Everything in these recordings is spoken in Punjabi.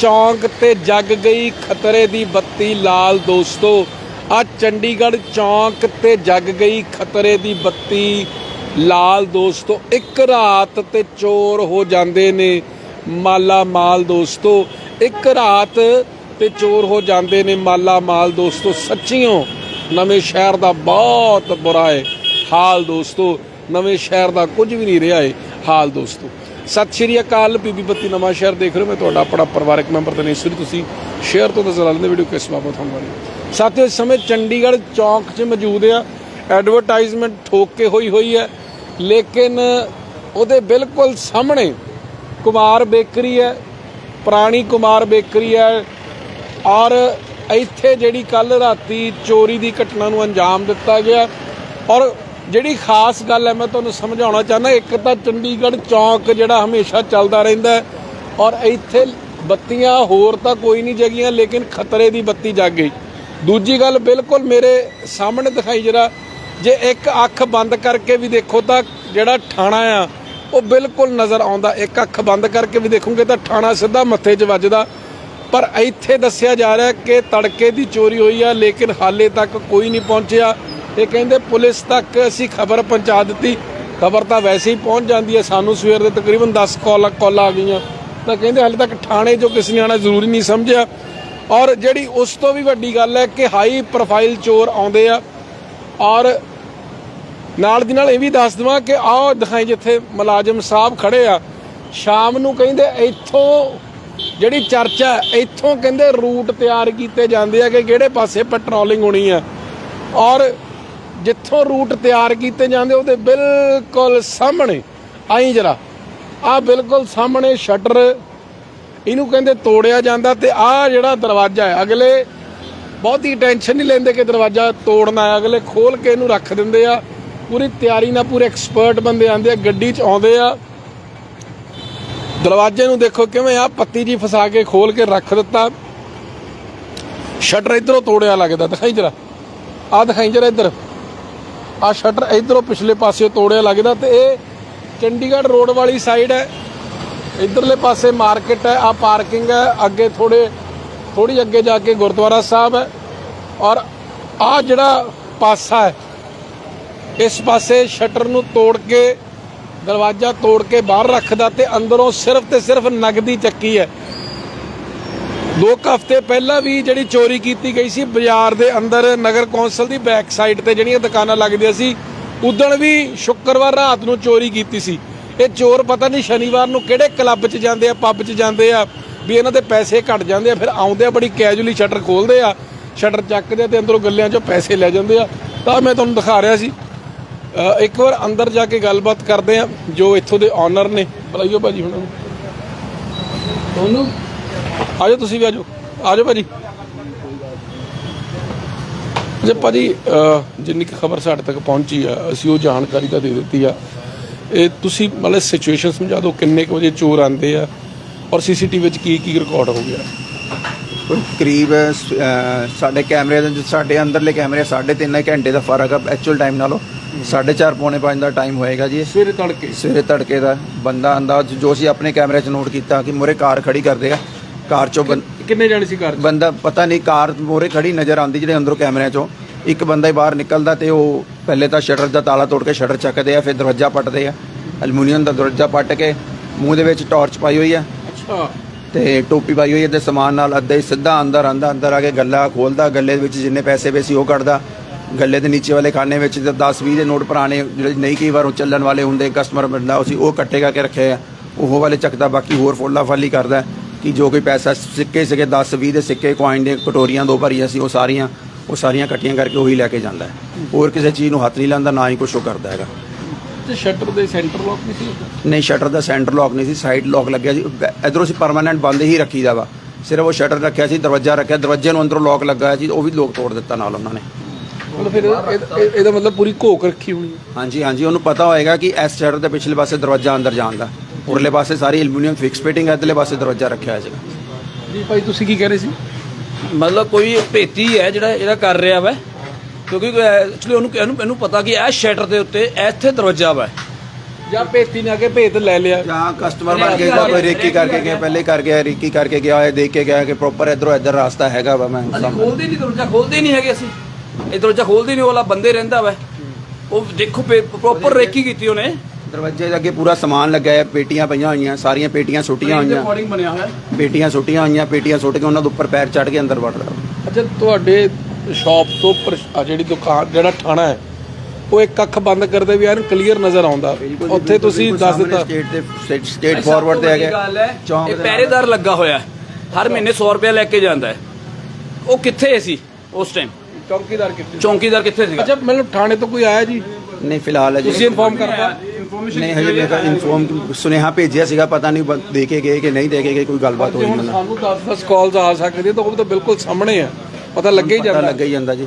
ਚੌਂਕ ਤੇ ਜਗ ਗਈ ਖਤਰੇ ਦੀ ਬੱਤੀ ਲਾਲ ਦੋਸਤੋ। ਆ ਚੰਡੀਗੜ੍ਹ ਚੌਂਕ ਤੇ ਜਗ ਗਈ ਖਤਰੇ ਦੀ ਬੱਤੀ ਲਾਲ ਦੋਸਤੋ। ਇੱਕ ਰਾਤ ਤੇ ਚੋਰ ਹੋ ਜਾਂਦੇ ਨੇ ਮਾਲਾ ਮਾਲ ਦੋਸਤੋ। ਇੱਕ ਰਾਤ ਤੇ ਚੋਰ ਹੋ ਜਾਂਦੇ ਨੇ ਮਾਲਾ ਮਾਲ ਦੋਸਤੋ। ਸੱਚੀਓ ਨਵੇਂ ਸ਼ਹਿਰ ਦਾ ਬਹੁਤ ਬੁਰਾ ਹੈ ਹਾਲ ਦੋਸਤੋ। ਨਵੇਂ ਸ਼ਹਿਰ ਦਾ ਕੁਝ ਵੀ ਨਹੀਂ ਰਿਹਾ ਹੈ ਹਾਲ ਦੋਸਤੋ। ਸਤਿ ਸ਼੍ਰੀ ਅਕਾਲ, ਬੀਬੀ ਬੱਤੀ ਨਵਾਂ ਸ਼ਹਿਰ ਦੇਖ ਰਹੇ ਹੋ। ਮੈਂ ਤੁਹਾਡਾ ਆਪਣਾ ਪਰਿਵਾਰਕ ਮੈਂਬਰ ਤਨੇਸ਼ਵਰੀ ਤੁਸੀਂ ਸ਼ੇਅਰ ਤੋਂ ਨਜ਼ਰ ਆਉਂਦੇ ਵੀਡੀਓ ਕਿਸ ਬਾਬਤ ਹੋਣ ਵਾਲੀ ਸਾਥੀਓ, ਇਸ ਸਮੇਂ ਚੰਡੀਗੜ੍ਹ ਚੌਂਕ 'ਚ ਮੌਜੂਦ ਆ। ਐਡਵਰਟਾਈਜ਼ਮੈਂਟ ਠੋਕ ਕੇ ਹੋਈ ਹੋਈ ਹੈ। ਲੇਕਿਨ ਉਹਦੇ ਬਿਲਕੁਲ ਸਾਹਮਣੇ ਕੁਮਾਰ ਬੇਕਰੀ ਹੈ, ਪੁਰਾਣੀ ਕੁਮਾਰ ਬੇਕਰੀ ਹੈ। ਔਰ ਇੱਥੇ ਜਿਹੜੀ ਕੱਲ ਰਾਤੀ ਚੋਰੀ ਦੀ ਘਟਨਾ ਨੂੰ ਅੰਜਾਮ ਦਿੱਤਾ ਗਿਆ। ਔਰ ਜਿਹੜੀ ਖਾਸ ਗੱਲ ਹੈ, ਮੈਂ ਤੁਹਾਨੂੰ ਸਮਝਾਉਣਾ ਚਾਹੁੰਦਾ, ਇੱਕ ਤਾਂ ਚੰਡੀਗੜ੍ਹ ਚੌਂਕ ਜਿਹੜਾ ਹਮੇਸ਼ਾ ਚੱਲਦਾ ਰਹਿੰਦਾ ਔਰ ਇੱਥੇ ਬੱਤੀਆਂ ਹੋਰ ਤਾਂ ਕੋਈ ਨਹੀਂ ਜਗੀਆਂ, ਲੇਕਿਨ ਖਤਰੇ ਦੀ ਬੱਤੀ ਜਗ ਗਈ। ਦੂਜੀ ਗੱਲ ਬਿਲਕੁਲ ਮੇਰੇ ਸਾਹਮਣੇ ਦਿਖਾਈ ਜਰਾ, ਜੇ ਇੱਕ ਅੱਖ ਬੰਦ ਕਰਕੇ ਵੀ ਦੇਖੋ ਤਾਂ ਜਿਹੜਾ ਠਾਣਾ ਆ, ਉਹ ਬਿਲਕੁਲ ਨਜ਼ਰ ਆਉਂਦਾ। ਇੱਕ ਅੱਖ ਬੰਦ ਕਰਕੇ ਵੀ ਦੇਖੋਗੇ ਤਾਂ ਠਾਣਾ ਸਿੱਧਾ ਮੱਥੇ 'ਚ ਵੱਜਦਾ। ਪਰ ਇੱਥੇ ਦੱਸਿਆ ਜਾ ਰਿਹਾ ਕਿ ਤੜਕੇ ਦੀ ਚੋਰੀ ਹੋਈ ਆ, ਲੇਕਿਨ ਹਾਲੇ ਤੱਕ ਕੋਈ ਨਹੀਂ ਪਹੁੰਚਿਆ। ਇਹ ਕਹਿੰਦੇ ਪੁਲਿਸ ਤੱਕ ਅਸੀਂ ਖਬਰ ਪਹੁੰਚਾ ਦਿੱਤੀ। ਖਬਰ ਤਾਂ ਵੈਸੇ ਹੀ ਪਹੁੰਚ ਜਾਂਦੀ ਹੈ। ਸਾਨੂੰ ਸਵੇਰ ਦੇ ਤਕਰੀਬਨ 10 ਕਾਲ ਕਾਲਾਂ ਆ ਗਈਆਂ। ਤਾਂ ਕਹਿੰਦੇ ਹਾਲੇ ਤੱਕ ਥਾਣੇ ਜੋ ਕਿਸੇ ਨੇ ਆਣਾ ਜ਼ਰੂਰੀ ਨਹੀਂ ਸਮਝਿਆ। ਔਰ ਜਿਹੜੀ ਉਸ ਤੋਂ ਵੀ ਵੱਡੀ ਗੱਲ ਹੈ ਕਿ ਹਾਈ ਪ੍ਰੋਫਾਈਲ ਚੋਰ ਆਉਂਦੇ ਆ। ਔਰ ਨਾਲ ਦੀ ਨਾਲ ਇਹ ਵੀ ਦੱਸ ਦਵਾਂ ਕਿ ਆਹ ਦਿਖਾਈ ਜਿੱਥੇ ਮੁਲਾਜ਼ਮ ਸਾਹਿਬ ਖੜੇ ਆ। ਸ਼ਾਮ ਨੂੰ ਕਹਿੰਦੇ ਇੱਥੋਂ ਜਿਹੜੀ ਚਰਚਾ ਇੱਥੋਂ ਕਹਿੰਦੇ ਰੂਟ ਤਿਆਰ ਕੀਤੇ ਜਾਂਦੇ ਆ ਕਿ ਕਿਹੜੇ ਪਾਸੇ ਪੈਟਰੋਲਿੰਗ ਹੋਣੀ ਆ। ਔਰ ਜਿੱਥੋਂ ਰੂਟ ਤਿਆਰ ਕੀਤੇ ਜਾਂਦੇ ਉਹਦੇ ਬਿਲਕੁਲ ਸਾਹਮਣੇ, ਆਈ ਜਰਾ, ਆ ਬਿਲਕੁਲ ਸਾਹਮਣੇ ਸ਼ਟਰ, ਇਹਨੂੰ ਕਹਿੰਦੇ ਤੋੜਿਆ ਜਾਂਦਾ ਤੇ ਆ ਜਿਹੜਾ ਦਰਵਾਜ਼ਾ ਹੈ, ਅਗਲੇ ਬਹੁਤੀ ਟੈਨਸ਼ਨ ਨਹੀਂ ਲੈਂਦੇ ਕਿ ਦਰਵਾਜ਼ਾ ਤੋੜਨਾ ਹੈ, ਅਗਲੇ ਖੋਲ ਕੇ ਇਹਨੂੰ ਰੱਖ ਦਿੰਦੇ ਆ, ਪੂਰੀ ਤਿਆਰੀ ਨਾਲ ਪੂਰੇ ਐਕਸਪਰਟ ਬੰਦੇ ਆਂਦੇ ਆ, ਗੱਡੀ 'ਚ ਆਉਂਦੇ ਆ। ਦਰਵਾਜ਼ੇ ਨੂੰ ਦੇਖੋ ਕਿਵੇਂ ਆ, ਪੱਤੀ ਜੀ ਫਸਾ ਕੇ ਖੋਲ ਕੇ ਰੱਖ ਦਿੱਤਾ। ਸ਼ਟਰ ਇਧਰੋਂ ਤੋੜਿਆ ਲੱਗਦਾ, ਦਿਖਾਈ ਜਰਾ ਆ ਦਿਖਾਈ ਜਰਾ ਇੱਧਰ। ਆ ਸ਼ਟਰ ਇਧਰੋਂ ਪਿਛਲੇ ਪਾਸੇ ਤੋੜਿਆ ਲੱਗਦਾ ਤੇ ਇਹ ਚੰਡੀਗੜ੍ਹ ਰੋਡ ਵਾਲੀ ਸਾਈਡ ਹੈ। ਇਧਰਲੇ ਪਾਸੇ ਮਾਰਕੀਟ ਹੈ, ਆ ਪਾਰਕਿੰਗ ਹੈ। ਅੱਗੇ ਥੋੜੇ ਥੋੜੀ ਅੱਗੇ ਜਾ ਕੇ ਗੁਰਦੁਆਰਾ ਸਾਹਿਬ ਹੈ। ਔਰ ਆ ਜਿਹੜਾ ਪਾਸਾ ਹੈ, ਇਸ ਪਾਸੇ ਸ਼ਟਰ ਨੂੰ ਤੋੜ ਕੇ, ਦਰਵਾਜ਼ਾ ਤੋੜ ਕੇ ਬਾਹਰ ਰੱਖਦਾ ਤੇ ਅੰਦਰੋਂ ਸਿਰਫ ਤੇ ਸਿਰਫ ਨਗਦੀ ਚੱਕੀ ਹੈ। ਦੋ ਕੁ ਹਫ਼ਤੇ ਪਹਿਲਾਂ ਵੀ ਜਿਹੜੀ ਚੋਰੀ ਕੀਤੀ ਗਈ ਸੀ, ਬਾਜ਼ਾਰ ਦੇ ਅੰਦਰ ਨਗਰ ਕੌਂਸਲ ਦੀ ਬੈਕ ਸਾਈਡ ਤੇ ਜਿਹੜੀਆਂ ਦੁਕਾਨਾਂ ਲੱਗਦੀਆਂ ਸੀ, ਉਦਣ ਵੀ ਸ਼ੁੱਕਰਵਾਰ ਰਾਤ ਨੂੰ ਚੋਰੀ ਕੀਤੀ ਸੀ। ਇਹ ਚੋਰ ਪਤਾ ਨਹੀਂ ਸ਼ਨੀਵਾਰ ਨੂੰ ਕਿਹੜੇ ਕਲੱਬ 'ਚ ਜਾਂਦੇ ਆ ਪੱਬ 'ਚ ਜਾਂਦੇ ਆ, ਵੀ ਇਹਨਾਂ ਦੇ ਪੈਸੇ ਘਟ ਜਾਂਦੇ ਆ, ਫਿਰ ਆਉਂਦੇ ਆ ਬੜੀ ਕੈਜੂਅਲੀ ਸ਼ਟਰ ਖੋਲਦੇ ਆ ਸ਼ਟਰ ਚੱਕਦੇ ਆ ਤੇ ਅੰਦਰੋਂ ਗੱਲਿਆਂ 'ਚੋਂ ਪੈਸੇ ਲੈ ਜਾਂਦੇ ਆ। ਤਾਂ ਮੈਂ ਤੁਹਾਨੂੰ ਦਿਖਾ ਰਿਹਾ ਸੀ। ਇੱਕ ਵਾਰ ਅੰਦਰ ਜਾ ਕੇ ਗੱਲਬਾਤ ਕਰਦੇ ਆ, ਜੋ ਇੱਥੋਂ ਦੇ ਓਨਰ ਨੇ। ਬੁਲਾਈਓ ਭਾਜੀ ਹੁਣ। ਤੁਹਾਨੂੰ ਆਜੋ ਤੁਸੀਂ ਵੀ ਆਜੋ। ਆਜੋ ਭਾਜੀ। ਜੇ ਭਾਜੀ ਜਿੰਨੀ ਕੁ ਖਬਰ ਸਾਡੇ ਤੱਕ ਪਹੁੰਚੀ ਆ ਅਸੀਂ ਉਹ ਜਾਣਕਾਰੀ ਤਾਂ ਦੇ ਦਿੱਤੀ ਆ। ਇਹ ਤੁਸੀਂ ਮਤਲਬ ਸਿਚੁਏਸ਼ਨ ਸਮਝਾ ਦਿਓ ਕਿੰਨੇ ਕੁ ਵਜੇ ਚੋਰ ਆਂਦੇ ਆ ਔਰ ਸੀਸੀਟੀਵੀ ਵਿੱਚ ਕੀ ਕੀ ਰਿਕਾਰਡ ਹੋ ਗਿਆ। ਕੋਈ ਕਰੀਬ ਅਹ, ਸਾਡੇ ਕੈਮਰੇ ਦੇ ਸਾਡੇ ਅੰਦਰਲੇ ਕੈਮਰੇ ਸਾਢੇ ਤਿੰਨ ਘੰਟੇ ਦਾ ਫ਼ਰਕ ਆ ਐਕਚੁਅਲ ਟਾਈਮ ਨਾਲੋਂ। 4:30 ਪੌਣੇ 5 ਦਾ ਟਾਈਮ ਹੋਏਗਾ ਜੀ। ਇਹ। ਸਵੇਰੇ ਤੜਕੇ। ਸਵੇਰੇ ਤੜਕੇ ਦਾ ਬੰਦਾ ਅੰਦਾਜ਼ ਜੋ ਅਸੀਂ ਆਪਣੇ ਕੈਮਰੇ 'ਚ ਨੋਟ ਕੀਤਾ ਕਿ ਮੋਰੇ ਕਾਰ ਖੜੀ ਕਰ ਦੇਗਾ ਕਾਰ 'ਚੋਂ ਬੰ- ਕਿੰਨੇ ਜਾਣੇ ਸੀ ਘਰ 'ਚ? ਬੰਦਾ ਪਤਾ ਨਹੀਂ ਕਾਰ ਮੋਰੇ ਖੜੀ ਨਜ਼ਰ ਆਉਂਦੀ ਜਿਹੜੇ ਅੰਦਰੋਂ ਕੈਮਰਿਆਂ 'ਚੋਂ। ਇੱਕ ਬੰਦਾ ਹੀ ਬਾਹਰ ਨਿਕਲਦਾ ਤੇ ਉਹ ਪਹਿਲੇ ਤਾਂ ਸ਼ਟਰ ਦਾ ਤਾਲਾ ਤੋੜ ਕੇ ਸ਼ਟਰ ਚੱਕਦੇ ਆ ਫਿਰ ਦਰਵਾਜ਼ਾ ਪੱਟਦੇ ਆ। ਐਲੂਮੀਨੀਅਮ ਦਾ ਦਰਵਾਜ਼ਾ ਪੱਟ ਕੇ ਮੂੰਹ ਦੇ ਵਿੱਚ ਟਾਰਚ ਪਾਈ ਹੋਈ ਆ। ਅੱਛਾ। ਤੇ ਟੋਪੀ ਪਾਈ ਹੋਈ ਹੈ ਤੇ ਸਮਾਨ ਨਾਲ ਅੱਧਾ ਸਿੱਧਾ ਅੰਦਰ ਆਂਦਾ ਅੰਦਰ ਆ ਕੇ ਗੱਲਾ ਖੋਲਦਾ ਗੱਲੇ ਦੇ ਵਿੱਚ ਜਿੰਨੇ ਪੈਸੇ ਵੇ ਸੀ ਉਹ ਕੱਢਦਾ। ਗੱਲੇ ਦੇ ਨੀਚੇ ਵਾਲੇ ਖਾਨੇ ਵਿੱਚ 10 20 ਦੇ ਨੋਟ ਪੁਰਾਣੇ ਜਿਹੜੇ ਨਹੀਂ ਕਈ ਵਾਰ ਉਹ ਚੱਲਣ ਵਾਲੇ ਹੁੰਦੇ ਕਸਟਮਰ ਬੰਦਾ ਸੀ ਉਹ ਇਕੱਠੇ ਕਰਕੇ ਰੱਖੇ ਆ। ਉਹ ਵਾਲੇ ਚੱਕਦਾ ਬਾਕੀ ਹੋਰ ਫੋਲਾ ਫਾਲੀ ਕਰਦਾ। ਕਿ ਜੋ ਕੋਈ ਪੈਸਾ ਸਿੱਕੇ ਸੀਗੇ 10 20 ਦੇ ਸਿੱਕੇ ਕੁਆਇਨ ਦੇ ਕਟੋਰੀਆਂ ਦੋ ਭਰੀਆਂ ਸੀ ਉਹ ਸਾਰੀਆਂ ਉਹ ਸਾਰੀਆਂ ਇਕੱਠੀਆਂ ਕਰਕੇ ਉਹੀ ਲੈ ਕੇ ਜਾਂਦਾ ਹੈ। ਹੋਰ ਕਿਸੇ ਚੀਜ਼ ਨੂੰ ਹੱਥ ਨਹੀਂ ਲਾਉਂਦਾ ਨਾ ਹੀ ਕੁਛ ਉਹ ਕਰਦਾ ਹੈਗਾ। ਤੇ ਸ਼ਟਰ ਦੇ ਸੈਂਟਰ ਲੋਕ ਨਹੀਂ ਸੀ ਨਹੀਂ ਸ਼ਟਰ ਦਾ ਸੈਂਟਰ ਲੌਕ ਨਹੀਂ ਸੀ ਸਾਈਡ ਲੌਕ ਲੱਗਿਆ ਸੀ। ਇਧਰੋਂ ਅਸੀਂ ਪਰਮਾਨੈਂਟ ਬੰਦ ਹੀ ਰੱਖੀਦਾ ਵਾ। ਸਿਰਫ ਉਹ ਸ਼ਟਰ ਰੱਖਿਆ ਸੀ ਦਰਵਾਜ਼ਾ ਰੱਖਿਆ ਦਰਵਾਜ਼ੇ ਨੂੰ ਅੰਦਰੋਂ ਲੌਕ ਲੱਗਾ ਸੀ ਉਹ ਵੀ ਲੋਕ ਤੋੜ ਦਿੱਤਾ ਨਾਲ ਉਹਨਾਂ ਨੇ। ਮਤਲਬ ਫਿਰ ਇਹ- ਇਹ- ਇਹਦਾ ਮਤਲਬ ਪੂਰੀ ਘੋਕ ਰੱਖੀ ਹੋਣੀ ਹਾਂਜੀ ਹਾਂਜੀ ਉਹਨੂੰ ਪਤਾ ਹੋਏਗਾ ਕਿ ਇਸ ਸ਼ਟਰ ਦੇ ਪਿਛਲੇ ਪਾਸੇ ਦਰਵਾਜ਼ਾ ਅੰਦਰ ਜਾਣ ਦਾ। ਉਰਲੇ ਪਾਸੇ ਸਾਰੀ ਐਲੂਮੀਨੀਅਮ ਫਿਕਸ ਫਿਟਿੰਗ ਹੈ ਇਧਰਲੇ ਪਾਸੇ ਦਰਵਾਜ਼ਾ ਰੱਖਿਆ ਹੋਇਆ ਸੀਗਾ। ਜੀ ਭਾਈ ਤੁਸੀਂ ਕੀ ਕਹਿ ਰਹੇ ਸੀ? ਮਤਲਬ ਕੋਈ ਭੇਤੀ ਹੈ ਜਿਹੜਾ ਇਹਦਾ ਕਰ ਰਿਹਾ ਵਾ? ਕਿਉਂਕਿ ਐਕਚੁਅਲੀ ਉਹਨੂੰ ਇਹਨੂੰ ਇਹਨੂੰ ਪਤਾ ਕਿ ਇਹ ਸ਼ਟਰ ਦੇ ਉੱਤੇ ਇੱਥੇ ਦਰਵਾਜ਼ਾ ਵਾ। ਜਾਂ ਭੇਤੀ ਨੇ ਆ ਕੇ ਭੇਤ ਲੈ ਲਿਆ। ਜਾਂ ਕਸਟਮਰ ਬਣ ਕੇ ਕੋਈ ਰੇਕੀ ਕਰਕੇ ਗਿਆ ਪਹਿਲੇ ਕਰ ਗਿਆ ਰੇਕੀ ਕਰਕੇ ਗਿਆ ਹੈ ਦੇਖ ਕੇ ਗਿਆ ਕਿ ਪ੍ਰੋਪਰ ਇਧਰੋਂ ਇਧਰ ਰਾਸਤਾ ਹੈਗਾ ਵਾ ਮੈਂ ਖੋਲਦੇ ਨਹੀਂ ਦਰਵਾਜ਼ਾ ਖੋਲਦੇ ਨਹੀਂ ਹੈਗੇ ਅਸੀਂ। ਇਹ ਦਰਵਾਜ਼ਾ ਖੋਲਦੇ ਨਹੀਂ ਵਾਲਾ ਬੰਦੇ ਰਹਿੰਦਾ ਵਾ। ਉਹ ਦੇਖੋ ਪ੍ਰੋਪਰ ਰੇਕੀ ਕੀਤੀ ਉਹਨੇ। ਦਰਵਾਜ਼ੇ ਦੇ ਅੱਗੇ ਪੂਰਾ ਸਮਾਨ ਲੱਗਾ ਹੈ ਪੇਟੀਆਂ ਪਈਆਂ ਹੋਈਆਂ ਸਾਰੀਆਂ ਪੇਟੀਆਂ ਸੁੱਟੀਆਂ ਹੋਈਆਂ। ਰਿਕਾਰਡਿੰਗ ਬਣਿਆ ਹੋਇਆ ਪੇਟੀਆਂ ਸੁੱਟੀਆਂ ਹੋਈਆਂ ਪੇਟੀਆਂ ਸੁੱਟ ਕੇ ਉਹਨਾਂ ਦੇ ਉੱਪਰ ਪੈਰ ਚੜ ਕੇ ਅੰਦਰ ਵੜ ਰਿਹਾ ਅੱਛਾ ਤੁਹਾਡੇ ਸ਼ਾਪ ਤੋਂ ਪਰ- ਆਹ ਜਿਹੜੀ ਦੁਕਾਨ ਜਿਹੜਾ ਥਾਣਾ ਹੈ ਉਹ ਇੱਕ ਅੱਖ ਬੰਦ ਕਰਦੇ ਵੀ ਐਨ ਕਲੀਅਰ ਨਜ਼ਰ ਆਉਂਦਾ। ਉੱਥੇ ਤੁਸੀਂ ਦੱਸ ਦਿੱਤਾ। ਸਟੇਟ ਤੇ ਸਟੇਟ ਫਾਰਵਰਡ ਤੇ ਹੈਗੇ। ਗੱਲ ਹੈ। ਚੌਂਕ ਇਹ ਦੇ ਪਹਿਰੇਦਾਰ ਲੱਗਾ ਹੋਇਆ ਹੈ। ਹਰ ਮਹੀਨੇ 100 ਰੁਪਏ ਲੈ ਕੇ ਜਾਂਦਾ ਹੈ। ਉਹ ਕਿੱਥੇ ਸੀ ਉਸ ਟਾਈਮ ਚੌਕੀਦਾਰ ਕਿੱਥੇ ਚੌਂਕੀਦਾਰ ਕਿੱਥੇ ਸੀਗਾ? ਅੱਛਾ ਮੈਨੂੰ ਥਾਣੇ ਤੋਂ ਕੋਈ ਆਇਆ ਜੀ? ਨਹੀਂ ਫਿਲਹਾਲ ਅਜੇ ਤੁਸੀਂ ਇਨਫੋਰਮ ਕਰਤਾ। ਨਹੀਂ ਹਜੇ ਮੈਂ ਇਨਫੋਰਮ ਸੁਨੇਹਾ ਭੇਜਿਆ ਸੀਗਾ ਪਤਾ ਨਹੀਂ ਬ- ਦੇ ਕੇ ਗਏ ਕਿ ਨਹੀਂ ਦੇ ਕੇ ਗਏ ਕੋਈ ਗੱਲਬਾਤ ਜੇ ਹੋਈ ਹੁਣ ਮੈਨੂੰ ਸਾਨੂੰ 10-10 ਕਾਲਸ ਆ ਸਕਦੀ ਤਾਂ ਉਹ ਤਾਂ ਬਿਲਕੁਲ ਸਾਹਮਣੇ ਆ। ਪਤਾ ਲੱਗੇ ਹੀ ਪਤਾ ਜਾਂਦਾ। ਲੱਗਾ ਹੀ ਜਾਂਦਾ ਜੀ।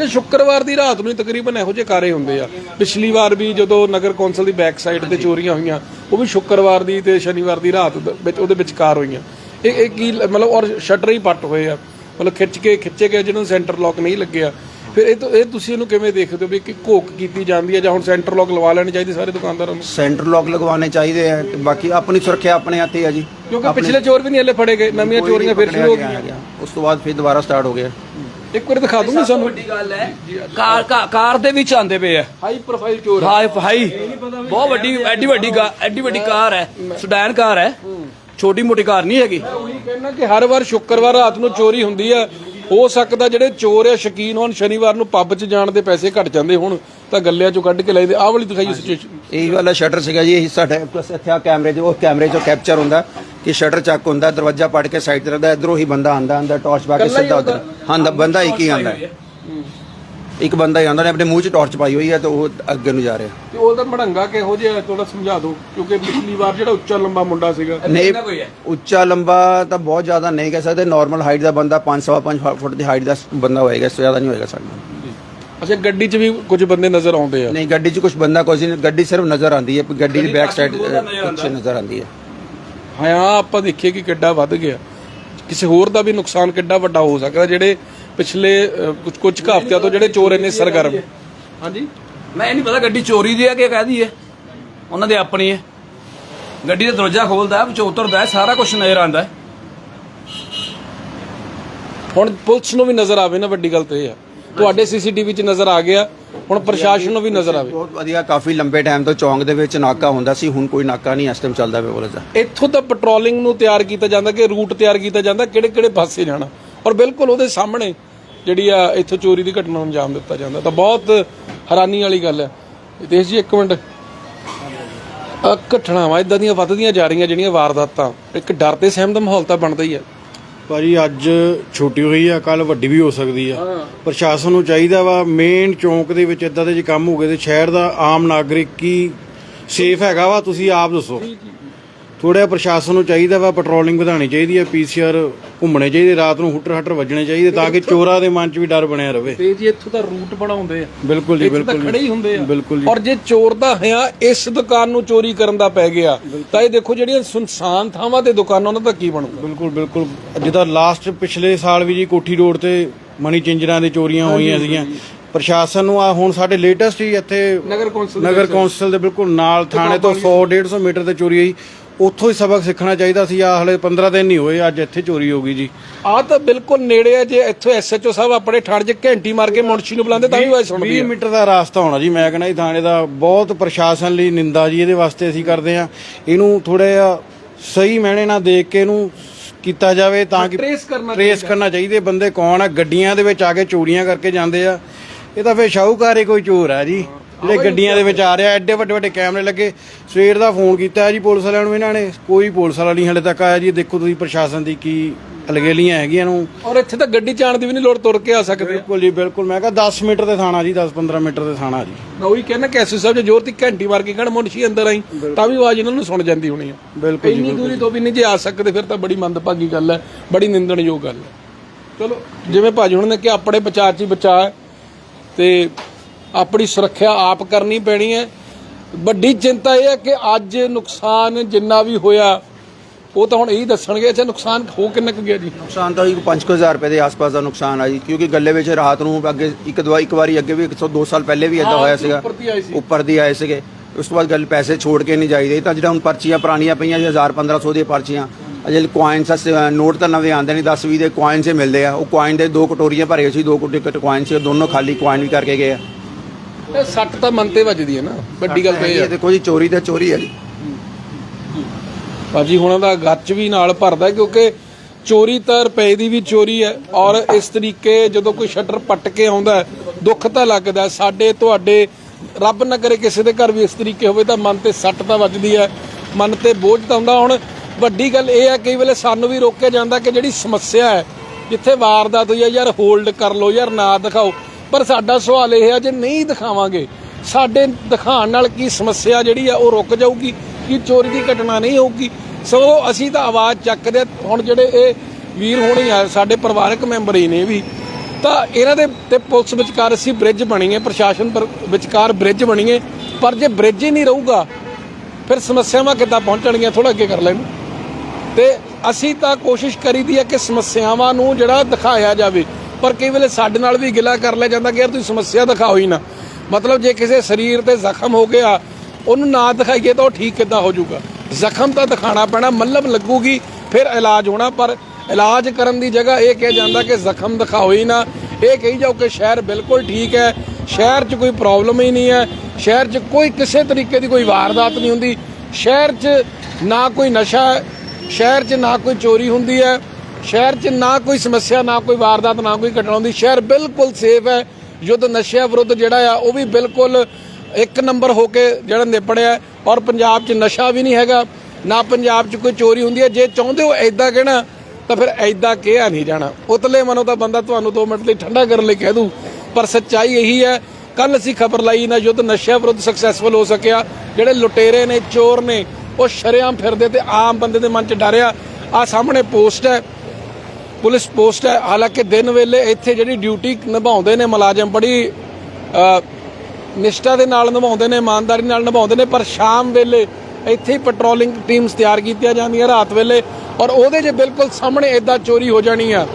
ਇਹ ਸ਼ੁੱਕਰਵਾਰ ਦੀ ਰਾਤ ਨੂੰ ਹੀ ਤਕਰੀਬਨ ਇਹੋ ਜਿਹੇ ਕਾਰੇ ਹੁੰਦੇ ਆ। ਪਿਛਲੀ ਵਾਰ ਵੀ ਜਦੋਂ ਨਗਰ ਕੌਂਸਲ ਦੀ ਬੈਕ ਸਾਈਡ ਤੇ ਚੋਰੀਆਂ ਹੋਈਆਂ ਉਹ ਵੀ ਸ਼ੁੱਕਰਵਾਰ ਦੀ ਤੇ ਸ਼ਨੀਵਾਰ ਦੀ ਰਾਤ ਦ- ਵਿੱਚ ਉਹਦੇ ਵਿਚਕਾਰ ਹੋਈਆਂ। ਇਹ ਇਹ ਕੀ ਲ- ਮਤਲਬ ਔਰ ਸ਼ਟਰ ਹੀ ਪੱਟ ਹੋਏ ਆ। ਮਤਲਬ ਖਿੱਚ ਕੇ ਖਿੱਚੇ ਗਏ ਜਿਹਨਾਂ ਨੂੰ ਸੈਂਟਰ ਲੌਕ ਨਹੀਂ ਲੱਗਿਆ। ਫਿਰ ਇਹ ਤੋਂ ਇਹ ਤੁਸੀਂ ਇਹਨੂੰ ਕਿਵੇਂ ਦੇਖਦੇ ਹੋ ਵੀ ਕਿ ਘੋਕ ਕੀਤੀ ਜਾਂਦੀ ਹੈ ਜਾਂ ਹੁਣ ਸੈਂਟਰ ਲੌਕ ਲਵਾ ਲੈਣੀ ਚਾਹੀਦੀ ਸਾਰੇ ਦੁਕਾਨਦਾਰਾਂ ਨੂੰ? ਸੈਂਟਰ ਲੌਕ ਲਗਵਾਉਣੇ ਚਾਹੀਦੇ ਆ ਤੇ ਬਾਕੀ ਆਪਣੀ ਸੁਰੱਖਿਆ ਆਪਣੇ ਹੱਥੇ ਆ ਜੀ। ਕਿਉਂਕਿ ਪਿਛਲੇ ਚੋਰ ਵੀ ਨਹੀਂ ਹਲੇ ਫੜੇ ਗਏ ਨਵੀਆਂ ਕੋਈ ਚੋਰੀਆਂ ਫਿਰ ਸ਼ੁਰੂ ਹੋ ਗਈਆਂ। ਉਸ ਤੋਂ ਬਾਅਦ ਫਿਰ ਦੁਬਾਰਾ ਸਟਾਰਟ ਹੋ ਗਿਆ। ਇੱਕ ਵਾਰੀ ਦਿਖਾ ਦੂੰਗੀ ਸਾਨੂੰ ਵੱਡੀ ਗੱਲ ਹੈ ਕਾਰ ਕਾ- ਕਾਰ ਦੇ ਵਿੱਚ ਆਂਦੇ ਪਏ ਆ। ਹਾਈ ਪ੍ਰੋਫਾਈਲ ਚੋਰ ਹਾਈ ਹਾਈ ਬਹੁਤ ਵੱਡੀ ਐਡੀ ਵੱਡੀ ਕਾਰ ਐਡੀ ਵੱਡੀ ਕਾਰ ਹੈ ਸਡੈਨ ਕਾਰ ਹੈ। ਛੋਟੀ ਮੋਟੀ ਕਾਰ ਨਹੀਂ ਹੈਗੀ। ਉਹੀ ਕਹਿਣਾ ਕਿ ਹਰ ਵਾਰ ਸ਼ੁੱਕਰਵਾਰ ਰਾਤ ਨੂੰ ਚੋਰੀ ਹੁੰਦੀ ਆ। ਹੋ ਸਕਦਾ ਜਿਹੜੇ ਚੋਰ ਆ ਸ਼ਕੀਨ ਹੋਣ ਸ਼ਨੀਵਾਰ ਨੂੰ ਪੱਬ 'ਚ ਜਾਣ ਦੇ ਪੈਸੇ ਘਟ ਜਾਂਦੇ ਹੁਣ ਤਾਂ ਗੱਲਿਆਂ 'ਚੋਂ ਕੱਢ ਕੇ ਲੈਦੇ ਆਹ ਵਾਲੀ ਦਿਖਾਈ ਸਿਚੁਏਸ਼ਨ ਇਹ ਵਾਲਾ ਸ਼ਟਰ ਸੀਗਾ ਜੀ ਇਹ ਸਾਡਾ ਪਲੱਸ ਇੱਥੇ ਆ ਕੈਮਰੇ 'ਚ ਉਹ ਕੈਮਰੇ 'ਚੋਂ ਕੈਪਚਰ ਹੁੰਦਾ ਕਿ ਸ਼ਟਰ ਚੱਕ ਹੁੰਦਾ ਦਰਵਾਜ਼ਾ ਪੜ ਕੇ ਸਾਈਡ ਤੇ ਰਹਿੰਦਾ ਇਧਰੋਂ ਹੀ ਬੰਦਾ ਆਂਦਾ ਅੰਦਰ ਟਾਰਚ ਪਾ ਕੇ ਸਿੱਧਾ ਉਧਰ। ਹਾਂ ਦਾ ਬੰਦਾ ਇੱਕ ਹੀ ਆਂਦਾ ਇੱਕ ਬੰਦਾ ਆਂਦਾ ਨੇ ਆਪਣੇ ਮੂੰਹ 'ਚ ਟਾਰਚ ਪਾਈ ਹੋਈ ਹੈ ਤੇ ਉਹ ਅੱਗੇ ਨੂੰ ਜਾ ਰਿਹਾ। ਤੇ ਉਹਦਾ ਮੜੰਗਾ ਕਿਹੋ ਜਿਹਾ ਥੋੜਾ ਸਮਝਾ ਦਿਓ ਕਿਉਂਕਿ ਪਿਛਲੀ ਵਾਰ ਜਿਹੜਾ ਉੱਚਾ ਲੰਬਾ ਮੁੰਡਾ ਸੀਗਾ। ਨਹੀਂ ਕਿੰਨਾ ਕੋਈ ਹੈ। ਉੱਚਾ ਲੰਬਾ ਤਾਂ ਬਹੁਤ ਜ਼ਿਆਦਾ ਨਹੀਂ ਕਹਿ ਸਕਦੇ ਨਾਰਮਲ ਹਾਈਟ ਦਾ ਬੰਦਾ 5.5 ਫੁੱਟ ਦੀ ਹਾਈਟ ਦਾ ਬੰਦਾ ਹੋਏਗਾ ਇਸ ਤੋਂ ਜ਼ਿਆਦਾ ਨਹੀਂ ਹੋਏਗਾ ਸਾਡਾ। ਅੱਛਾ ਗੱਡੀ 'ਚ ਵੀ ਕੁਝ ਬੰਦੇ ਨਜ਼ਰ ਆਉਂਦੇ ਆ? ਨਹੀਂ ਗੱਡੀ 'ਚ ਕੁਝ ਬੰਦਾ ਕੋਈ ਨਹੀਂ ਗੱਡੀ ਸਿਰਫ ਨਜ਼ਰ ਆਂਦੀ ਹੈ ਗੱਡੀ ਦੀ ਬੈਕ ਸਾਈਡ ਨਜ਼ਰ ਆਉਂਦਾ। ਪਿੱਛੇ ਨਜ਼ਰ ਆਂਦੀ ਹੈ। ਹਾਂ ਆਪਾਂ ਦੇਖੀਏ ਕਿ ਕਿੱਡਾ ਵੱਧ ਗਿਆ। ਕਿਸੇ ਹੋਰ ਦਾ ਵੀ ਨੁਕਸਾਨ ਕਿੱਡਾ ਵੱਡਾ ਹੋ ਸਕਦਾ ਜਿਹੜੇ ਪਿਛਲੇ ਕੁਝ ਕੁਝ ਹਫ਼ਤਿਆਂ ਤੋਂ ਜਿਹੜੇ ਚੋਰ ਇੰਨੇ ਸਰਗਰਮ। ਹਾਂਜੀ। ਮੈਂ ਇਹ ਨਹੀਂ ਪਤਾ ਗੱਡੀ ਚੋਰੀ ਦੀ ਹੈ ਕਿ ਕਹਦੀ ਹੈ। ਉਹਨਾਂ ਦੇ ਆਪਣੀ ਹੈ। ਗੱਡੀ ਦਾ ਦਰਵਾਜ਼ਾ ਖੋਲਦਾ ਹੈ ਵਿੱਚੋਂ ਉਤਰਦਾ ਹੈ ਸਾਰਾ ਕੁਝ ਨਜ਼ਰ ਆਉਂਦਾ ਹੈ। ਹੁਣ ਪੁਲਿਸ ਨੂੰ ਵੀ ਨਜ਼ਰ ਆਵੇ ਨਾ ਵੱਡੀ ਗੱਲ ਤੇ ਇਹ ਆ। ਤੁਹਾਡੇ ਸੀਸੀਟੀਵੀ 'ਚ ਨਜ਼ਰ ਆ ਗਿਆ ਹੁਣ ਪ੍ਰਸ਼ਾਸਨ ਨੂੰ ਵੀ ਨਜ਼ਰ ਆਵੇ। ਬਹੁਤ ਵਧੀਆ ਕਾਫੀ ਲੰਬੇ ਟਾਈਮ ਤੋਂ ਚੌਂਕ ਦੇ ਵਿੱਚ ਨਾਕਾ ਹੁੰਦਾ ਸੀ ਹੁਣ ਕੋਈ ਨਾਕਾ ਨਹੀਂ ਇਸ ਟਾਈਮ ਚੱਲਦਾ ਪਿਆ ਪੁਲਿਸ ਦਾ। ਇੱਥੋਂ ਤਾਂ ਪੈਟਰੋਲਿੰਗ ਨੂੰ ਤਿਆਰ ਕੀਤਾ ਜਾਂਦਾ ਕਿ ਰੂਟ ਤਿਆਰ ਕੀਤਾ ਜਾਂਦਾ ਕਿਹੜੇ ਕਿਹੜੇ ਪਾਸੇ ਜਾਣਾ। ਔਰ ਬਿਲਕੁਲ ਉਹਦੇ ਸਾਹਮਣੇ ਜਿਹੜੀ ਆ ਇੱਥੋਂ ਚੋਰੀ ਦੀ ਘਟਨਾ ਨੂੰ ਅੰਜਾਮ ਦਿੱਤਾ ਜਾਂਦਾ। ਤਾਂ ਬਹੁਤ ਹੈਰਾਨੀ ਵਾਲੀ ਗੱਲ ਹੈ। ਦੇਸ਼ ਜੀ ਇੱਕ ਮਿੰਟ। ਘਟਨਾਵਾਂ ਇਦਾਂ ਦੀਆਂ ਵੱਧਦੀਆਂ ਜਾ ਰਹੀਆਂ ਜਿਹੜੀਆਂ ਵਾਰਦਾਤਾਂ ਇੱਕ ਡਰ ਤੇ ਸਹਿਮ ਦਾ ਮਾਹੌਲ ਤਾਂ ਬਣਦਾ ਹੀ ਹੈ। ਭਾਜੀ ਅੱਜ ਛੋਟੀ ਹੋਈ ਆ ਕੱਲ ਵੱਡੀ ਵੀ ਹੋ ਸਕਦੀ ਆ। ਪ੍ਰਸ਼ਾਸਨ ਨੂੰ ਚਾਹੀਦਾ ਵਾ ਮੇਨ ਚੌਂਕ ਦੇ ਵਿੱਚ ਇਦਾਂ ਦੇ ਜੇ ਕੰਮ ਹੋ ਗਏ ਤੇ ਸ਼ਹਿਰ ਦਾ ਆਮ ਨਾਗਰਿਕ ਕੀ ਸੇਫ ਹੈਗਾ ਵਾ ਤੁਸੀਂ ਆਪ ਦੱਸੋ। ਥੋੜਾ ਪ੍ਰਸ਼ਾਸਨ ਨੂੰ ਚਾਹੀਦਾ ਵਾ ਪੈਟਰੋਲਿੰਗ ਵਧਾਣੀ ਚਾਹੀਦੀ ਆ ਪੀਸੀਆਰ ਘੁੰਮਣੇ ਚਾਹੀਦੇ ਰਾਤ ਨੂੰ ਹੁੱਟਰ ਹੱਟਰ ਵੱਜਣੇ ਚਾਹੀਦੇ ਤਾਂ ਕਿ ਚੋਰਾਂ ਦੇ ਮਨ 'ਚ ਵੀ ਡਰ ਬਣਿਆ ਰਵੇ ਤੇ ਜੀ ਇੱਥੋਂ ਤਾਂ ਰੂਟ ਬਣਾਉਂਦੇ ਆ। ਬਿਲਕੁਲ ਜੀ ਬਿਲਕੁਲ ਖੜੇ ਹੀ ਹੁੰਦੇ ਆ। ਬਿਲਕੁਲ ਜੀ। ਔਰ ਜੇ ਚੋਰ ਦਾ ਹਿਆ ਇਸ ਦੁਕਾਨ ਨੂੰ ਚੋਰੀ ਕਰਨ ਦਾ ਪੈ ਗਿਆ। ਤਾਂ ਇਹ ਦੇਖੋ ਜਿਹੜੀਆਂ ਸੁਨਸਾਨ ਥਾਵਾਂ ਤੇ ਦੁਕਾਨਾਂ ਉਹਨਾਂ ਦਾ ਕੀ ਬਣੂਗਾ? ਬਿਲਕੁਲ ਬਿਲਕੁਲ। ਜਿੱਦਾਂ ਲਾਸਟ ਪਿਛਲੇ ਸਾਲ ਵੀ ਜੀ ਕੋਠੀ ਰੋਡ ਤੇ ਮਨੀ ਚੇਂਜਰਾਂ ਦੀ ਚੋਰੀਆਂ ਹੋਈਆਂ ਸੀਗੀਆਂ। ਪ੍ਰਸ਼ਾਸਨ ਨੂੰ ਆ ਹੁਣ ਸਾਡੇ ਲੇਟੈਸਟ ਹੀ ਇੱਥੇ ਨਗਰ ਕੌਂਸਲ ਦੇ ਨਗਰ ਕੌਂਸਲ ਦੇ ਬਿਲਕੁਲ ਨਾਲ ਥਾਣੇ ਤੋਂ 100 150 ਮੀਟਰ ਤੇ ਚੋਰੀ ਹੋਈ। ਉੱਥੋਂ ਹੀ ਸਬਕ ਸਿੱਖਣਾ ਚਾਹੀਦਾ ਸੀ ਆ ਹਲੇ 15 ਦਿਨ ਨਹੀਂ ਹੋਏ ਅੱਜ ਇੱਥੇ ਚੋਰੀ ਹੋ ਗਈ ਜੀ। ਆ ਤਾਂ ਬਿਲਕੁਲ ਨੇੜੇ ਆ ਜੇ ਇੱਥੋਂ ਐਸਐਚਓ ਸਾਹਿਬ ਆਪਣੇ ਠਾੜ 'ਚ ਘੰਟੀ ਮਾਰ ਕੇ ਮੁਨਸ਼ੀ ਨੂੰ ਬੁਲਾਉਂਦੇ ਤਾਂ ਵੀ ਆਵਾਜ਼ ਸੁਣਦੀ 20 ਆ। ਮੀਟਰ ਦਾ ਰਾਸਤਾ ਹੋਣਾ ਜੀ ਮੈਂ ਕਹਿੰਦਾ ਜੀ ਥਾਣੇ ਦਾ ਬਹੁਤ ਪ੍ਰਸ਼ਾਸਨ ਲਈ ਨਿੰਦਾ ਜੀ ਇਹਦੇ ਵਾਸਤੇ ਅਸੀਂ ਕਰਦੇ ਆ ਇਹਨੂੰ ਥੋੜਾ ਜਿਹਾ ਸਹੀ ਮੈਨੇ ਨਾਲ ਦੇਖ ਕੇ ਇਹਨੂੰ ਕੀਤਾ ਜਾਵੇ ਤਾਂ ਕਿ trace ਕਰਨਾ ਟ੍ਰੇਸ ਕਰਨਾ ਚਾਹੀਦੇ ਬੰਦੇ ਕੌਣ ਆ ਗੱਡੀਆਂ ਦੇ ਵਿੱਚ ਆ ਕੇ ਚੋਰੀਆਂ ਕਰਕੇ ਜਾਂਦੇ ਆ। ਇਹ ਤਾਂ ਫੇਰ ਸ਼ਾਹੂਕਾਰ ਹੀ ਕੋਈ ਚੋਰ ਆ ਜੀ। ਜਿਹੜੇ ਗੱਡੀਆਂ ਦੇ ਵਿੱਚ ਆ ਰਿਹਾ ਐਡੇ ਵੱਡੇ ਵੱਡੇ ਕੈਮਰੇ ਲੱਗੇ। ਸਵੇਰ ਦਾ ਫੋਨ ਕੀਤਾ ਹੈ ਜੀ ਪੁਲਿਸ ਵਾਲਿਆਂ ਨੂੰ ਇਹਨਾਂ ਨੇ। ਕੋਈ ਪੁਲਿਸ ਵਾਲਾ ਨਹੀਂ ਹਲੇ ਤੱਕ ਆਇਆ ਜੀ। ਦੇਖੋ ਤੁਸੀਂ ਪ੍ਰਸ਼ਾਸਨ ਦੀ ਕੀ ਅਲਗੇਲੀਆਂ ਹੈਗੀਆਂ ਨੂੰ। ਔਰ ਇੱਥੇ ਤਾਂ ਗੱਡੀ ਚਾਣ ਦੀ ਵੀ ਨਹੀਂ ਲੋੜ ਤੁਰ ਕੇ ਆ ਸਕਦੇ ਬਿਲਕੁਲ ਜੀ ਬਿਲਕੁਲ। ਮੈਂ ਕਿਹਾ 10 ਮੀਟਰ ਤੇ ਥਾਣਾ ਜੀ 10 15 ਮੀਟਰ ਤੇ ਥਾਣਾ ਜੀ। ਮੈਂ ਉਹੀ ਕਹਿੰਦਾ ਕਿ ਐਸਐਚਓ ਸਾਹਿਬ ਜੇ ਜ਼ੋਰ ਦੀ ਘੰਟੀ ਮਾਰ ਕੇ ਕਹਿਣ ਮੁਨਸ਼ੀ ਅੰਦਰ ਆਈ ਤਾਂ ਵੀ ਆਵਾਜ਼ ਇਹਨਾਂ ਨੂੰ ਸੁਣ ਜਾਂਦੀ ਹੋਣੀ ਆ। ਬਿਲਕੁਲ ਜੀ ਇੰਨੀ ਦੂਰੀ ਤੋਂ ਵੀ ਨਹੀਂ ਜੇ ਆ ਸਕਦੇ ਫਿਰ ਤਾਂ ਬੜੀ ਮੰਦਭਾਗੀ ਗੱਲ ਹੈ ਬੜੀ ਨਿੰਦਣਯੋਗ ਗੱਲ ਹੈ। ਚਲੋ ਜਿਵੇਂ ਭਾਜੀ ਹੁਣ ਨੇ ਕਿ ਆਪਣੇ ਬਚਾਅ 'ਚ ਹੀ ਬਚਾਅ ਤੇ ਆਪਣੀ ਸੁਰੱਖਿਆ ਆਪ ਕਰਨੀ ਪੈਣੀ ਹੈ। ਵੱਡੀ ਚਿੰਤਾ ਇਹ ਹੈ ਕਿ ਅੱਜ ਨੁਕਸਾਨ ਜਿੰਨਾ ਵੀ ਹੋਇਆ ਉਹ ਤਾਂ ਹੁਣ ਇਹੀ ਦੱਸਣਗੇ ਅੱਛਾ ਨੁਕਸਾਨ ਹੋ ਕਿੰਨਾ ਕੁ ਗਿਆ ਜੀ? ਨੁਕਸਾਨ ਤਾਂ ਹੋਈ 5000 ਰੁਪਏ ਦੇ ਆਸ-ਪਾਸ ਦਾ ਨੁਕਸਾਨ ਆ ਜੀ ਕਿਉਂਕਿ ਗੱਲੇ ਵਿੱਚ ਰਾਤ ਨੂੰ ਅੱਗੇ ਇੱਕ ਦਵਾ ਇੱਕ ਵਾਰੀ ਅੱਗੇ ਵੀ 102 ਸਾਲ ਪਹਿਲੇ ਵੀ ਇਦਾਂ ਹੋਇਆ ਸੀਗਾ। ਉੱਪਰ ਦੀ ਆਏ ਸੀਗੇ। ਉਸ ਤੋਂ ਬਾਅਦ ਗੱਲ ਪੈਸੇ ਛੋੜ ਕੇ ਨਹੀਂ ਜਾਈਦੇ ਤਾਂ ਜਿਹੜਾ ਹੁਣ ਪਰਚੀਆਂ ਪੁਰਾਣੀਆਂ ਪਈਆਂ 1000 1500 ਦੀਆਂ ਪਰਚੀਆਂ ਅਜੇ ਕੁਆਇਨਸ ਨੋਟ ਤਾਂ ਨਵੇਂ ਆਉਂਦੇ ਨਹੀਂ 10 20 ਦੇ ਕੁਆਇਨ ਸੇ ਮਿਲਦੇ ਆ। ਉਹ ਕੁਆਇਨ ਦੇ ਦੋ ਕਟੋਰੀਆਂ ਭਰੇ ਸੀ ਦੋ ਕੁਆਇਨ ਸੀ ਦੋਨੋਂ ਖਾਲੀ ਕੁਆਇਨ ਵੀ ਕਰਕੇ ਗਏ ਆ। ਇਹ ਸੱਟ ਤਾਂ ਮਨ ਤੇ ਵੱਜਦੀ ਹੈ ਨਾ ਵੱਡੀ ਗੱਲ ਤਾਂ ਇਹ ਇਹ ਹੈ। ਦੇਖੋ ਜੀ ਚੋਰੀ ਤੇ ਚੋਰੀ ਹੈ ਜੀ। ਭਾਜੀ ਹੁਣਾਂ ਦਾ ਗੱਚ ਵੀ ਨਾਲ ਭਰਦਾ ਕਿਉਂਕਿ ਚੋਰੀ ਤਾਂ ਰੁਪਏ ਦੀ ਵੀ ਚੋਰੀ ਹੈ ਔਰ ਇਸ ਤਰੀਕੇ ਜਦੋਂ ਕੋਈ ਸ਼ਟਰ ਪੱਟ ਕੇ ਆਉਂਦਾ ਹੈ, ਦੁੱਖ ਤਾਂ ਲੱਗਦਾ ਹੈ। ਸਾਡੇ ਤੁਹਾਡੇ ਰੱਬ ਨਾ ਕਰੇ ਕਿਸੇ ਦੇ ਘਰ ਵੀ ਇਸ ਤਰੀਕੇ ਹੋਵੇ ਤਾਂ ਮਨ ਤੇ ਸੱਟ ਤਾਂ ਵੱਜਦੀ ਹੈ ਮਨ ਤੇ ਬੋਝ ਤਾਂ ਹੁੰਦਾ। ਹੁਣ ਵੱਡੀ ਗੱਲ ਇਹ ਹੈ ਕਈ ਵੇਲੇ ਸਾਨੂੰ ਵੀ ਰੋਕਿਆ ਜਾਂਦਾ ਕਿ ਜਿਹੜੀ ਸਮੱਸਿਆ ਹੈ ਜਿੱਥੇ ਵਾਰਦਾਤ ਹੋਈ ਹੈ ਯਾਰ ਹੋਲਡ ਕਰ ਲਓ ਯਾਰ ਨਾ ਦਿਖਾਓ। ਪਰ ਸਾਡਾ ਸਵਾਲ ਇਹ ਹੈ, ਜੇ ਨਹੀਂ ਦਿਖਾਵਾਂਗੇ, ਸਾਡੇ ਦਿਖਾਉਣ ਨਾਲ ਕੀ ਸਮੱਸਿਆ ਜਿਹੜੀ ਆ, ਉਹ ਰੁਕ ਜਾਊਗੀ? ਕੀ ਚੋਰੀ ਦੀ ਘਟਨਾ ਨਹੀਂ ਹੋਊਗੀ? ਸੋ ਅਸੀਂ ਤਾਂ ਆਵਾਜ਼ ਚੱਕਦੇ ਹੁਣ ਜਿਹੜੇ ਇਹ ਵੀਰ ਹੋਣੀ ਆ, ਸਾਡੇ ਪਰਿਵਾਰਕ ਮੈਂਬਰ ਹੀ ਨੇ ਵੀ। ਤਾਂ ਇਹਨਾਂ ਦੇ ਤੇ ਪੁਲਿਸ ਵਿਚਕਾਰ ਅਸੀਂ ਬ੍ਰਿਜ ਬਣੀਏ ਪ੍ਰਸ਼ਾਸਨ ਪਰ ਵਿਚਕਾਰ ਬ੍ਰਿਜ ਬਣੀਏ ਪਰ ਜੇ ਬ੍ਰਿਜ ਹੀ ਨਹੀਂ ਰਹੂਗਾ, ਫਿਰ ਸਮੱਸਿਆਵਾਂ ਕਿੱਦਾਂ ਪਹੁੰਚਣਗੀਆਂ? ਥੋੜਾ ਅੱਗੇ ਕਰ ਲੈਣ। ਤੇ ਅਸੀਂ ਤਾਂ ਕੋਸ਼ਿਸ਼ ਕਰੀਦੀ ਹੈ ਕਿ ਸਮੱਸਿਆਵਾਂ ਨੂੰ ਜਿਹੜਾ ਦਿਖਾਇਆ ਜਾਵੇ ਪਰ ਕਈ ਵੇਲੇ ਸਾਡੇ ਨਾਲ ਵੀ ਗਿਲਾ ਕਰ ਲਿਆ ਜਾਂਦਾ ਕਿ ਯਾਰ ਤੁਸੀਂ ਸਮੱਸਿਆ ਦਿਖਾਓ ਹੀ ਨਾ। ਮਤਲਬ ਜੇ ਕਿਸੇ ਸਰੀਰ ਤੇ ਜ਼ਖਮ ਹੋ ਗਿਆ, ਉਹਨੂੰ ਨਾ ਦਿਖਾਈਏ ਤਾਂ ਉਹ ਠੀਕ ਕਿੱਦਾਂ ਹੋ ਜਾਊਗਾ। ਜ਼ਖਮ ਤਾਂ ਦਿਖਾਣਾ ਪੈਣਾ, ਮੱਲਮ ਲੱਗੂਗੀ, ਫਿਰ ਇਲਾਜ ਹੋਣਾ, ਪਰ ਇਲਾਜ ਕਰਨ ਦੀ ਜਗ੍ਹਾ ਇਹ ਕਿਹਾ ਜਾਂਦਾ ਕਿ ਜ਼ਖਮ ਦਿਖਾਓ ਹੀ ਨਾ। ਇਹ ਕਹੀ ਜਾਓ ਕਿ ਸ਼ਹਿਰ ਬਿਲਕੁਲ ਠੀਕ ਹੈ, ਸ਼ਹਿਰ 'ਚ ਕੋਈ ਪ੍ਰੋਬਲਮ ਹੀ ਨਹੀਂ ਹੈ, ਸ਼ਹਿਰ 'ਚ ਕੋਈ ਕਿਸੇ ਤਰੀਕੇ ਦੀ ਕੋਈ ਵਾਰਦਾਤ ਨਹੀਂ ਹੁੰਦੀ। ਸ਼ਹਿਰ 'ਚ ਨਾ ਕੋਈ ਨਸ਼ਾ, ਸ਼ਹਿਰ 'ਚ ਨਾ ਕੋਈ ਚੋਰੀ ਹੁੰਦੀ ਹੈ। ਸ਼ਹਿਰ 'ਚ ਨਾ ਕੋਈ ਸਮੱਸਿਆ, ਨਾ ਕੋਈ ਵਾਰਦਾਤ, ਨਾ ਕੋਈ ਘਟਨਾ ਹੁੰਦੀ। ਸ਼ਹਿਰ ਬਿਲਕੁਲ ਸੇਫ ਹੈ। ਯੁੱਧ ਨਸ਼ਿਆਂ ਵਿਰੁੱਧ ਜਿਹੜਾ ਆ, ਉਹ ਵੀ ਬਿਲਕੁਲ ਇੱਕ ਨੰਬਰ ਹੋ ਕੇ ਜਿਹੜਾ ਨਿਪੜਿਆ ਔਰ ਪੰਜਾਬ 'ਚ ਨਸ਼ਾ ਵੀ ਨਹੀਂ ਹੈਗਾ। ਨਾ ਪੰਜਾਬ 'ਚ ਕੋਈ ਚੋਰੀ ਹੁੰਦੀ ਹੈ। ਜੇ ਚਾਹੁੰਦੇ ਹੋ ਐਦਾਂ ਕਹਿਣਾ, ਤਾਂ ਫਿਰ ਐਦਾਂ ਕਿਹਾ ਨਹੀਂ ਜਾਣਾ। ਉਤਲੇ ਮਨੋਂ ਤਾਂ ਬੰਦਾ ਤੁਹਾਨੂੰ 2 ਮਿੰਟ ਲਈ ਠੰਡਾ ਕਰਨ ਲਈ ਕਹਿ ਦੂ ਪਰ ਸੱਚਾਈ ਇਹੀ ਹੈ। ਕੱਲ ਅਸੀਂ ਖਬਰ ਲਾਈ ਨਾ ਯੁੱਧ ਨਸ਼ਿਆਂ ਵਿਰੁੱਧ ਸਕਸੈਸਫੁਲ ਹੋ ਸਕਿਆ। ਜਿਹੜੇ ਲੁਟੇਰੇ ਨੇ, ਚੋਰ ਨੇ, ਉਹ ਸ਼ਰੇਆਮ ਫਿਰਦੇ ਤੇ ਆਮ ਬੰਦੇ ਦੇ ਮਨ 'ਚ ਡਰਿਆ ਆ। ਸਾਹਮਣੇ ਪੋਸਟ ਹੈ। ਪੁਲਿਸ ਪੋਸਟ ਹੈ। ਹਾਲਾਂਕਿ ਦਿਨ ਵੇਲੇ ਇੱਥੇ ਜਿਹੜੀ ਡਿਊਟੀ ਨਿਭਾਉਂਦੇ ਨੇ ਮੁਲਾਜ਼ਮ ਬੜੀ ਅ, ਨਿਸ਼ਠਾ ਦੇ ਨਾਲ ਨਿਭਾਉਂਦੇ ਨੇ ਇਮਾਨਦਾਰੀ ਨਾਲ ਨਿਭਾਉਂਦੇ ਨੇ ਪਰ ਸ਼ਾਮ ਵੇਲੇ ਇੱਥੇ ਹੀ ਪੈਟਰੋਲਿੰਗ ਟੀਮਸ ਤਿਆਰ ਕੀਤੀਆਂ ਜਾਂਦੀਆਂ ਰਾਤ ਵੇਲੇ। ਔਰ ਉਹਦੇ ਜੇ ਬਿਲਕੁਲ ਸਾਹਮਣੇ ਇਦਾਂ ਚੋਰੀ ਹੋ ਜਾਣੀ ਆ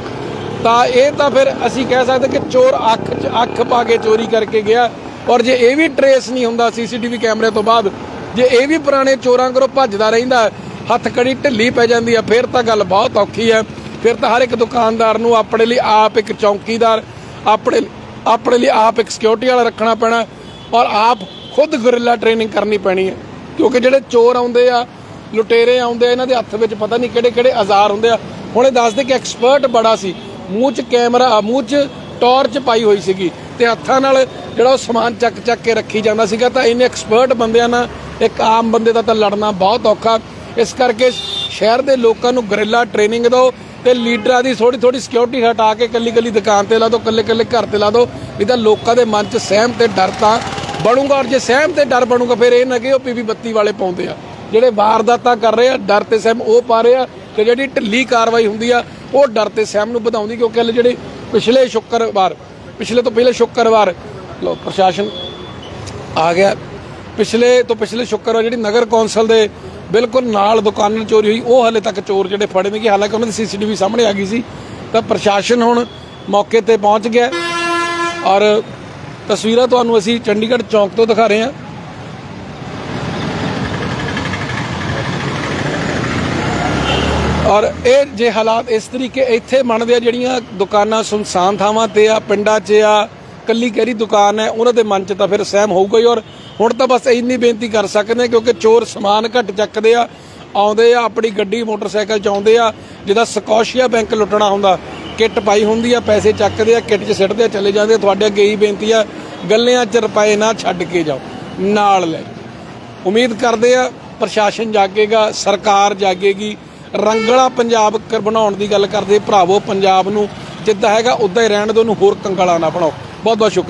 ਤਾਂ ਇਹ ਤਾਂ ਫਿਰ ਅਸੀਂ ਕਹਿ ਸਕਦੇ ਕਿ ਚੋਰ ਅੱਖ 'ਚ ਅੱਖ ਪਾ ਕੇ ਚੋਰੀ ਕਰਕੇ ਗਿਆ। ਔਰ ਜੇ ਇਹ ਵੀ ਟਰੇਸ ਨਹੀਂ ਹੁੰਦਾ ਸੀਸੀਟੀਵੀ ਕੈਮਰੇ ਤੋਂ ਬਾਅਦ ਜੇ ਇਹ ਵੀ ਪੁਰਾਣੇ ਚੋਰਾਂ ਕੋਲੋਂ ਭੱਜਦਾ ਰਹਿੰਦਾ ਹੱਥ ਕੜੀ ਢਿੱਲੀ ਪੈ ਜਾਂਦੀ ਆ ਫਿਰ ਤਾਂ ਗੱਲ ਬਹੁਤ ਔਖੀ ਹੈ। ਫਿਰ ਤਾਂ ਹਰ ਇੱਕ ਦੁਕਾਨਦਾਰ ਨੂੰ ਆਪਣੇ ਲਈ ਆਪ ਇੱਕ ਚੌਕੀਦਾਰ, ਆਪਣੇ ਆਪਣੇ ਲਈ ਆਪ ਇੱਕ ਸਿਕਿਉਰਿਟੀ ਵਾਲਾ ਰੱਖਣਾ ਪੈਣਾ ਔਰ ਆਪ ਖੁਦ ਗੁਰਿੱਲਾ ਟ੍ਰੇਨਿੰਗ ਕਰਨੀ ਪੈਣੀ ਹੈ। ਕਿਉਂਕਿ ਜਿਹੜੇ ਚੋਰ ਆਉਂਦੇ ਆ, ਲੁਟੇਰੇ ਆਉਂਦੇ ਆ, ਇਹਨਾਂ ਦੇ ਹੱਥ ਵਿੱਚ ਪਤਾ ਨਹੀਂ ਕਿਹੜੇ ਕਿਹੜੇ ਔਜ਼ਾਰ ਹੁੰਦੇ ਆ। ਹੁਣ ਇਹ ਦੱਸਦੇ ਕਿ ਐਕਸਪਰਟ ਬੜਾ ਸੀ, ਮੂੰਹ 'ਚ ਕੈਮਰਾ ਮੂੰਹ 'ਚ ਟਾਰਚ ਪਾਈ ਹੋਈ ਸੀਗੀ ਤੇ ਹੱਥਾਂ ਨਾਲ ਜਿਹੜਾ ਉਹ ਸਮਾਨ ਚੱਕ ਚੱਕ ਕੇ ਰੱਖੀ ਜਾਂਦਾ ਸੀਗਾ ਤਾਂ ਇਹਨੇ ਐਕਸਪਰਟ ਬੰਦਿਆਂ ਨਾਲ ਇੱਕ ਆਮ ਬੰਦੇ ਦਾ ਤਾਂ ਲੜਨਾ ਬਹੁਤ ਔਖਾ। ਇਸ ਕਰਕੇ ਸ਼ਹਿਰ ਦੇ ਲੋਕਾਂ ਨੂੰ ਗਰਿੱਲਾ ਟ੍ਰੇਨਿੰਗ ਦਿਓ। ਤੇ ਲੀਡਰਾਂ ਦੀ ਥੋੜੀ ਥੋੜੀ ਸਿਕਿਉਰਿਟੀ ਹਟਾ ਕੇ ਕੱਲੀ ਕੱਲੀ ਦੁਕਾਨ ਤੇ ਲਾ ਦਿਓ ਕੱਲੇ ਕੱਲੇ ਘਰ ਤੇ ਲਾ ਦਿਓ ਨਹੀਂ ਤਾਂ ਲੋਕਾਂ ਦੇ ਮਨ 'ਚ ਸਹਿਮ ਤੇ ਡਰ ਤਾਂ ਬਣੂਗਾ ਔਰ ਜੇ ਸਹਿਮ ਤੇ ਡਰ ਬਣੂਗਾ ਫਿਰ ਇਹ ਨਾ ਕਿ ਉਹ ਪੀਪੀ ਬੱਤੀ ਵਾਲੇ ਪਾਉਂਦੇ ਆ। ਜਿਹੜੇ ਵਾਰਦਾਤਾਂ ਕਰ ਰਹੇ ਆ, ਡਰ ਤੇ ਸਹਿਮ ਉਹ ਪਾ ਰਹੇ ਆ ਤੇ ਜਿਹੜੀ ਢਿੱਲੀ ਕਾਰਵਾਈ ਹੁੰਦੀ ਆ, ਉਹ ਡਰ ਤੇ ਸਹਿਮ ਨੂੰ ਵਧਾਉਂਦੀ ਕਿਉਂਕਿ ਹਲੇ ਜਿਹੜੇ ਪਿਛਲੇ ਸ਼ੁੱਕਰਵਾਰ, ਪਿਛਲੇ ਤੋਂ ਪਹਿਲੇ ਸ਼ੁੱਕਰਵਾਰ ਲੋ ਪ੍ਰਸ਼ਾਸਨ ਆ ਗਿਆ। ਪਿਛਲੇ ਤੋਂ ਪਿਛਲੇ ਸ਼ੁੱਕਰਵਾਰ ਜਿਹੜੀ ਨਗਰ ਕੌਂਸਲ ਦੇ ਬਿਲਕੁਲ ਨਾਲ ਦੁਕਾਨਾਂ ਚੋਰੀ ਹੋਈ। ਉਹ ਹਲੇ ਤੱਕ ਚੋਰ ਜਿਹੜੇ ਫੜੇ ਨੇ ਕਿ ਹਾਲਾਂਕਿ ਉਹਨਾਂ ਦੀ ਸੀਸੀਟੀਵੀ ਸਾਹਮਣੇ ਆ ਗਈ ਸੀ, ਤਾਂ ਪ੍ਰਸ਼ਾਸਨ ਹੁਣ ਮੌਕੇ ਤੇ ਪਹੁੰਚ ਗਿਆ। ਔਰ ਤਸਵੀਰਾਂ ਤੁਹਾਨੂੰ ਅਸੀਂ ਚੰਡੀਗੜ੍ਹ ਚੌਂਕ ਤੋਂ ਦਿਖਾ ਰਹੇ ਹਾਂ। ਔਰ ਇਹ ਜੇ ਹਾਲਾਤ ਇਸ ਤਰੀਕੇ ਇੱਥੇ ਬਣਦੇ ਆ, ਜਿਹੜੀਆਂ ਦੁਕਾਨਾਂ ਸੁਨਸਾਨ ਥਾਵਾਂ ਤੇ ਆ, ਪਿੰਡਾਂ 'ਚ ਆ, ਕੱਲੀ ਕਿਹੜੀ ਦੁਕਾਨ ਹੈ, ਉਹਨਾਂ ਦੇ ਮਨ 'ਚ ਤਾਂ ਫਿਰ ਸਹਿਮ ਹੋਊਗਾ ਹੀ। ਔਰ ਹੁਣ ਤਾਂ ਬਸ ਇੰਨੀ ਬੇਨਤੀ ਕਰ ਸਕਦੇ ਕਿਉਂਕਿ ਚੋਰ ਸਮਾਨ ਘੱਟ ਚੱਕਦੇ ਆ, ਆਉਂਦੇ ਆ, ਆਪਣੀ ਗੱਡੀ, ਮੋਟਰਸਾਈਕਲ 'ਚ ਆਉਂਦੇ ਆ ਜਿਹਦਾ ਸਕੋਸ਼ੀਆ ਬੈਂਕ ਲੁੱਟਣਾ ਹੁੰਦਾ, ਕਿੱਟ ਪਾਈ ਹੁੰਦੀ ਆ, ਪੈਸੇ ਚੱਕਦੇ ਆ, ਕਿੱਟ 'ਚ ਸਿੱਟਦੇ ਆ, ਚਲੇ ਜਾਂਦੇ ਆ। ਤੁਹਾਡੇ ਅੱਗੇ ਹੀ ਬੇਨਤੀ ਆ, ਗੱਲਿਆਂ 'ਚ ਰੁਪਏ ਨਾ ਛੱਡ ਕੇ ਜਾਓ, ਨਾਲ ਲੈ ਉਮੀਦ ਕਰਦੇ ਆ ਪ੍ਰਸ਼ਾਸਨ ਜਾਗੇਗਾ, ਸਰਕਾਰ ਜਾਗੇਗੀ। ਰੰਗਲਾ ਪੰਜਾਬ ਕਰ ਬਣਾਉਣ ਦੀ ਗੱਲ ਕਰਦੇ ਭਰਾਵੋ, ਪੰਜਾਬ ਨੂੰ ਜਿੱਦਾਂ ਹੈਗਾ, ਉਦਾਂ ਹੀ ਰਹਿਣ ਦਿਓ, ਉਹਨੂੰ ਹੋਰ ਕੰਗਲਾ ਨਾ ਬਣਾਓ। ਬਹੁਤ ਬਹੁਤ ਸ਼ੁਕਰੀਆ।